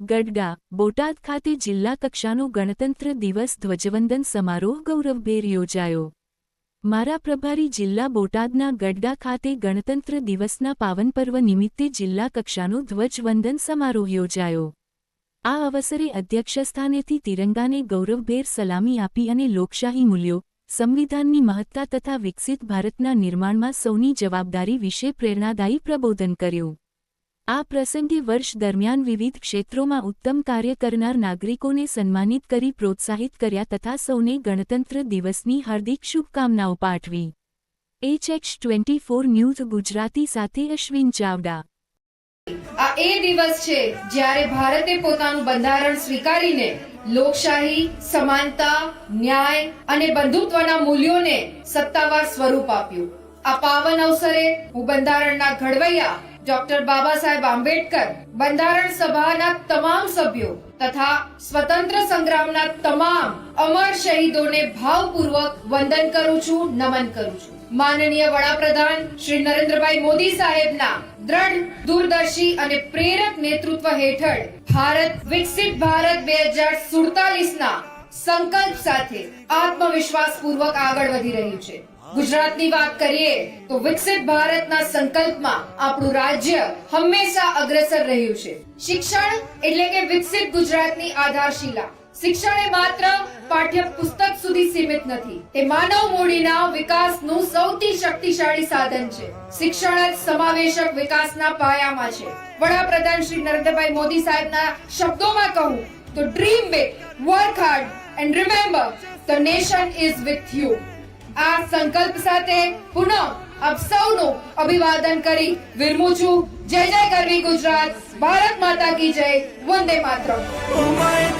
ગઢડા, બોટાદ ખાતે જિલ્લા કક્ષાનો ગણતંત્ર દિવસ ધ્વજવંદન સમારોહ ગૌરવભેર યોજાયો. મારા પ્રભારી જિલ્લા બોટાદના ગઢડા ખાતે ગણતંત્ર દિવસના પાવન પર્વ નિમિત્તે જિલ્લા કક્ષાનો ધ્વજવંદન સમારોહ યોજાયો. આ અવસરે અધ્યક્ષસ્થાનેથી તિરંગાને ગૌરવભેર સલામી આપી અને લોકશાહી મૂલ્યો, સંવિધાનની મહત્તા તથા વિકસિત ભારતના નિર્માણમાં સૌની જવાબદારી વિશે પ્રેરણાદાયી પ્રબોધન કર્યું. આ પ્રસંગે વર્ષ દરમિયાન વિવિધ ક્ષેત્રોમાં ઉત્તમ કાર્ય કરનાર નાગરિકોને સન્માનિત કરી પ્રોત્સાહિત કર્યા તથા સૌને ગણતંત્ર દિવસની હાર્દિક શુભકામનાઓ પાઠવી. H X twenty four news Gujarati સાથે અશ્વિન ચાવડા. આ એ દિવસ છે જ્યારે ભારતે પોતાનું બંધારણ સ્વીકારીને લોકશાહી, સમાનતા, ન્યાય અને બંધુત્વના મૂલ્યોને સત્તાવાર સ્વરૂપ આપ્યું. આ પાવન અવસરે હું બંધારણના ઘડવૈયા ડોક્ટર બાબા સાહેબ આંબેડકર બંધારણ સભાના તમામ સભ્યો તથા સ્વતંત્ર સંગ્રામના તમામ અમર શહીદોને ભાવપૂર્વક વંદન કરું છું, નમન કરું છું. માનનીય વડાપ્રધાન શ્રી નરેન્દ્રભાઈ મોદી સાહેબના દ્રઢ, દૂરદર્શી અને પ્રેરક નેતૃત્વ હેઠળ ભારત વિકસિત ભારત બે હજાર સુડતાલીસ ના સંકલ્પ સાથે આત્મવિશ્વાસ પૂર્વક આગળ વધી રહ્યું છે. ગુજરાતની વાત કરીએ તો વિકસિત ભારતના સંકલ્પમાં આપણું રાજ્ય હંમેશા અગ્રેસર રહ્યું છે. શિક્ષણ એટલે કે વિકસિત ગુજરાતની આધારશિલા. શિક્ષણ એ માત્ર પાઠ્ય પુસ્તક સુધી સીમિત નથી, તે માનવ મૂડીના વિકાસનું સૌથી શક્તિશાળી સાધન છે. શિક્ષણ જ સમાવેશક વિકાસના પાયામાં છે. વડાપ્રધાન શ્રી નરેન્દ્રભાઈ મોદી સાહેબના શબ્દોમાં કહું તો dream big work hard and remember the nation is with you આ સંકલ્પ સાથે પુનઃ આપ સૌનું અભિવાદન કરી વિરમું છું. જય જય કરવી ગુજરાત. ભારત માતા કી જય. વંદે માતરમ.